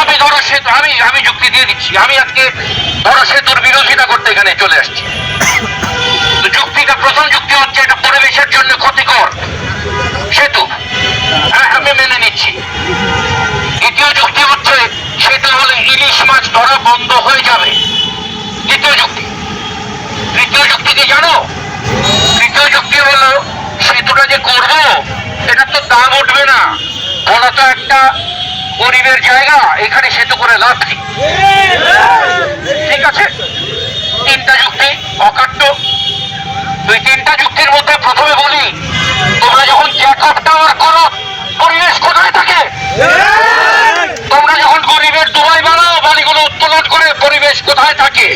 আমি ধরো সেতু, আমি আমি যুক্তি দিয়ে দিচ্ছি। আমি আজকে ধরো সেতুর বিরোধিতা করতে এখানে চলে আসছি। যুক্তিটা প্রথম যুক্তি হচ্ছে এটা পরিবেশের জন্য ক্ষতিকর সেতু। হ্যাঁ আমি মেনে নিচ্ছি। দ্বিতীয় যুক্তি হচ্ছে সেতু হলে ইলিশ মাছ ধরা বন্ধ হয়ে যাবে। দ্বিতীয় যুক্তি। তৃতীয় যুক্তি কি জানো? তৃতীয় যুক্তি হলো সেতুটা যে করব এটা তো দাম উঠবে না বলা তো একটা গরিবের জায়গা এখানে সেতু করে লাভ নেই তিনটা যুক্তি, অকাট্য। দুই, তিনটা যুক্তির মধ্যে প্রথমে বলি, তোমরা যখন জ্যাকব টাওয়ার করো, পরিবেশ কোথায় থাকে? তোমরা যখন গরিবের দুবাই বানাও, বাড়িগুলো উত্তোলন করে পরিবেশ কোথায় থাকে?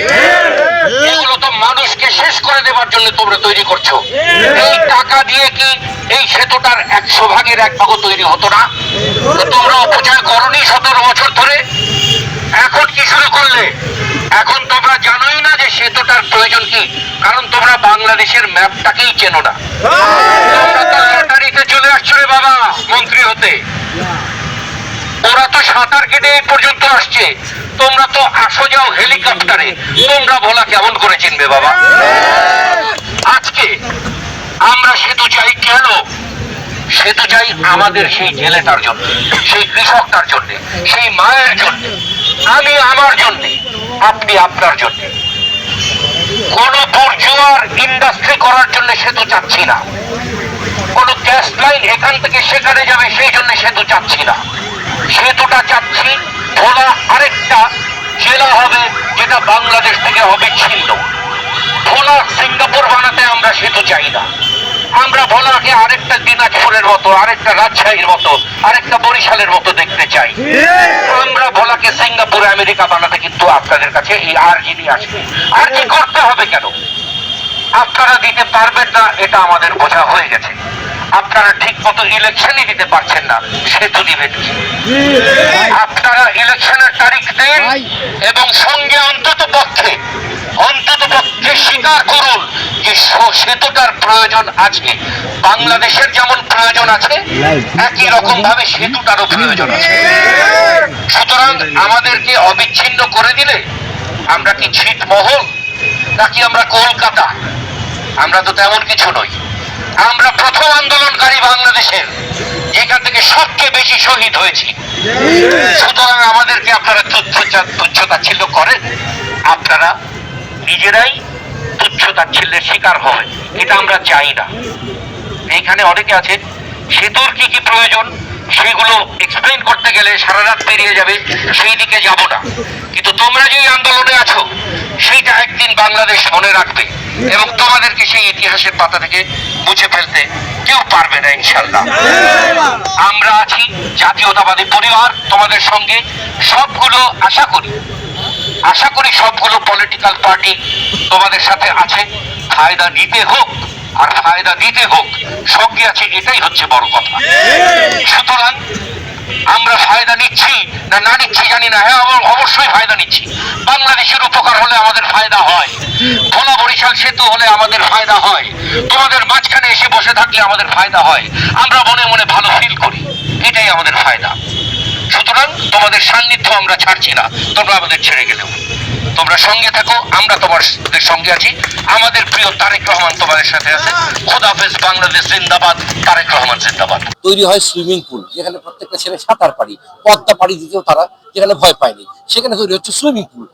এগুলো তো মানুষকে শেষ করে দেওয়ার জন্য তোমরা তৈরি করছ। এই টাকা দিয়ে কি এই সেতুটার একশো ভাগের এক ভাগও তৈরি হতো না? তোমরা অপচয় করনি সতেরো বছর ধরে। কি শুরু করলে? এখন তোমরা জানোই না যে সেতুটার প্রয়োজন কি, কারণ তোমরা বাংলাদেশের ম্যাপটাকেই চেনো না। চলে আসছো রে বাবা, মন্ত্রী হতে। ওরা তো সাঁতার কেটে এই পর্যন্ত আসছে। তোমরা তো আসো যাও হেলিকপ্টারে। তোমরা ভোলা কেমন করে চিনবে বাবা? আজকে আমরা সেতু চাই কেন? সেতু চাই আমাদের সেই জেলেটার জন্য, সেই কৃষকটার জন্য, সেই মায়ের জন্য। আমি আমার জন্য, আপনি আপনার জন্য। কোন বুর্জুয়ার ইন্ডাস্ট্রি করার জন্য সেতু চাচ্ছি না। কোন গ্যাস লাইন এখান থেকে সেখানে যাবে, সেই জন্য সেতু চাচ্ছি না। সেতুটা চাচ্ছি ভোলা আরেকটা জেলা হবে, যেটা বাংলাদেশ থেকে অবিচ্ছিন্ন ভোলা সিঙ্গাপুর বানাতে আমরা সেতু চাই না। আমরা ভোলাকে আরেকটা দিনাজপুরের মতো আরেকটা রাজশাহীর মতো আরেকটা বরিশালের মতো দেখতে চাই। আমরা ভোলাকে সিঙ্গাপুর আমেরিকা বানাতে কিন্তু আপনাদের কাছে এই আর্জি নিয়ে আসবে আর্জি করতে হবে কেন? আপনারা দিতে পারবেন না এটা আমাদের বোঝা হয়ে গেছে। আপনারা ঠিক মতো ইলেকশনই দিতে পারছেন না সেতু দিবেন আপনারা ইলেকশনের তারিখ দেন এবং সঙ্গে অন্তত পক্ষে অন্তত পক্ষে স্বীকার করুন যে স- সেতুটার প্রয়োজন আছে বাংলাদেশের যেমন প্রয়োজন আছে, একই রকম ভাবে সেতুটারও প্রয়োজন আছে। সুতরাং আমাদেরকে অবিচ্ছিন্ন করে দিলে আমরা কি ছিটমহল, নাকি আমরা কলকাতা? আমরা তো তেমন কিছু নই। আমরা প্রথম আন্দোলনকারী বাংলাদেশের, যেখান থেকে সবচেয়ে বেশি শহীদ হয়েছি। সুতরাং আমাদেরকে আপনারা তুচ্ছ তুচ্ছ তাচ্ছিল্য করেন। আপনারা নিজেরাই তুচ্ছ তাচ্ছিল্যের শিকার হবেন এটা আমরা চাই না। এইখানে অনেকে আছে সেতুর কি কি প্রয়োজন, সেগুলো এক্সপ্লেন করতে গেলে সারা রাত পেরিয়ে যাবে, সেই দিকে যাব না। কিন্তু তোমরা যে আন্দোলনে আছো, সেইটা একদিন বাংলাদেশ মনে রাখবে এবং তোমাদেরকে সেই ইতিহাসের পাতা থেকে মুছে ফেলতে কেউ পারবে না ইনশাল্লাহ আমরা আছি জাতীয়তাবাদী পরিবার, তোমাদের সঙ্গে সবগুলো আশা করি। আশা করি সবগুলো পলিটিক্যাল পার্টি তোমাদের সাথে আছে। ফায়দা নিতে হোক আর ফায়দা দিতে হোক, সঙ্গে আছে, এটাই হচ্ছে বড় কথা। সুতরাং আমরা ফায়দা নিচ্ছি না না নিচ্ছি জানি না হ্যাঁ অবশ্যই ফায়দা নিচ্ছি। বাংলাদেশের উপকার হলে আমাদের ফায়দা হয়। ভোলা বরিশাল সেতু হলে আমাদের ফায়দা হয়। তোমাদের মাঝখানে এসে বসে থাকলে আমাদের ফায়দা হয়। আমরা মনে মনে ভালো ফিল করি। এটাই আমাদের ফায়দা। সুতরাং তোমাদের সান্নিধ্য আমরা ছাড়ছি না। তোমরা আমাদের ছেড়ে গেলেও তোমরা সঙ্গে থাকো, আমরা তোমাদের সঙ্গে আছি। আমাদের প্রিয় তারেক রহমান তোমাদের সাথে আছে। খোদাফেজ বাংলাদেশ জিন্দাবাদ, তারেক রহমান জিন্দাবাদ। তৈরি হয় সুইমিং পুল, যেখানে প্রত্যেকটা ছেলে সাঁতার পারি, পদ্মা পাড়ি দিতেও তারা যেখানে ভয় পায়নি সেখানে তৈরি হচ্ছে সুইমিং পুল।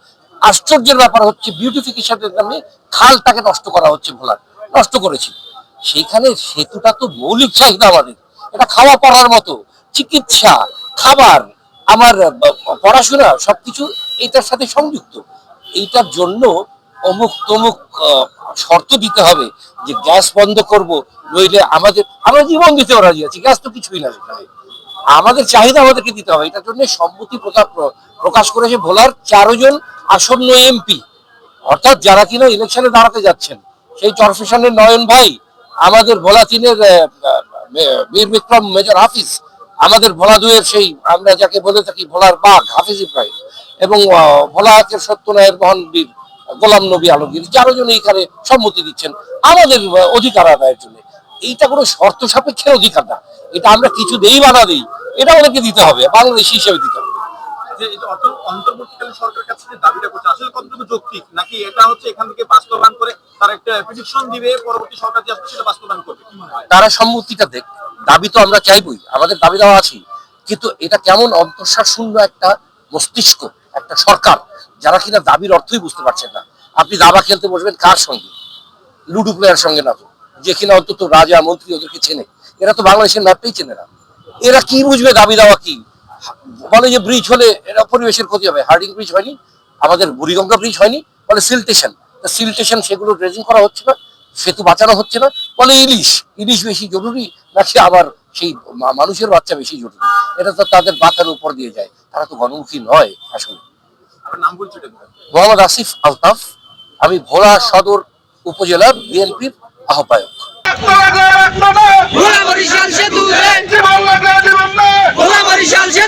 আশ্চর্যের ব্যাপার হচ্ছে বিউটিফিকেশনের নামে খালটাকে নষ্ট করা হচ্ছে ভোলার। নষ্ট করেছি। সেইখানে সেতুটা তো মৌলিক চাহিদা আমাদের। এটা খাওয়া পড়ার মতো। চিকিৎসা, খাবার আমার পড়াশোনা সবকিছু এটার সাথে সংযুক্ত। এইটার জন্য অমুক তমুক শর্ত দিতে হবে যে গ্যাস বন্ধ করব, নইলে আমাদের, আমরা জীবন দিতেও রাজি আছি, গ্যাস তো কিছুই না সেখানে। আমাদের চাহিদা আমাদেরকে দিতে হবে, এটার জন্য সম্মতি প্রকাশ করেছে ভোলার চারো জন আসন্ন এমপি। অর্থাৎ যারা কিনা ইলেকশনে দাঁড়াতে যাচ্ছেন, সেই চরফেশনের নয়ন ভাই, আমাদের ভোলা তিনের বীর বিক্রম মেজর হাফিজ আমাদের ভোলা দুয়ের সেই আমরা যাকে বলে থাকি ভোলার বাঘ হাফিজ ইব্রাহিম এবং ভোলা আজকের সত্যনায়ের মহান বীর গোলাম নবী আলমগীর চারো জন এইখানে সম্মতি দিচ্ছেন আমাদের অধিকার আদায়ের জন্য। এইটা কোনো শর্ত সাপেক্ষে অধিকার না। এটা আমরা কিছু দেই বা না দেই এটা ওদেরকে দিতে হবে বাংলাদেশি হিসেবে দিতে হবে। যে এই যে অন্ত- অন্তর্বর্তীকালীন সরকারের কাছে যে দাবিটা করছে আসলে কতটুকু যৌক্তিক? নাকি এটা হচ্ছে এখান থেকে বাস্তবায়ন করে তার একটা প্রেডিকশন দিবে পরবর্তী সরকার যে আসবে সেটা বাস্তবায়ন করবে? কি মনে হয়? তারা সম্মতিটা দেখ দাবি তো আমরা চাইবই, আমাদের দাবি দেওয়া আছে। কিন্তু এটা কেমন অন্তঃসার শূন্য একটা মস্তিষ্ক, একটা সরকার, যারা কিনা দাবির অর্থই বুঝতে পারছেন না। আপনি দাবা খেলতে বসবেন কার সঙ্গে? লুডো প্লেয়ার সঙ্গে না তো। যে কিনা অন্তত রাজা, মন্ত্রী ওদেরকে চেনে। এরা তো বাংলাদেশের ম্যাপটাই চেনে না। এরা কি বুঝবে দাবি দেওয়া কি? বলে যে ব্রিজ হলে এরা পরিবেশের ক্ষতি হবে। হার্ডিং ব্রিজ হয়নি, আমাদের বুড়িগঙ্গা ব্রিজ হয়নি বলে সিল স্টেশন সিল স্টেশন সেগুলো ড্রেজিং করা হচ্ছে না, সেতু বাঁচানো হচ্ছে না বলে ইলিশ। ইলিশ বেশি জরুরি নাকি আবার সেই মানুষের বাচ্চা বেশি জটিল এটা তো তাদের বাতার উপর দিয়ে যায়। তারা তো গণমুখী নয় আসলে। মোহাম্মদ আসিফ আলতাফ। আমি ভোলা সদর উপজেলার বিএনপির আহ্বায়ক। ভোলা বরিশাল হ্যাঁ।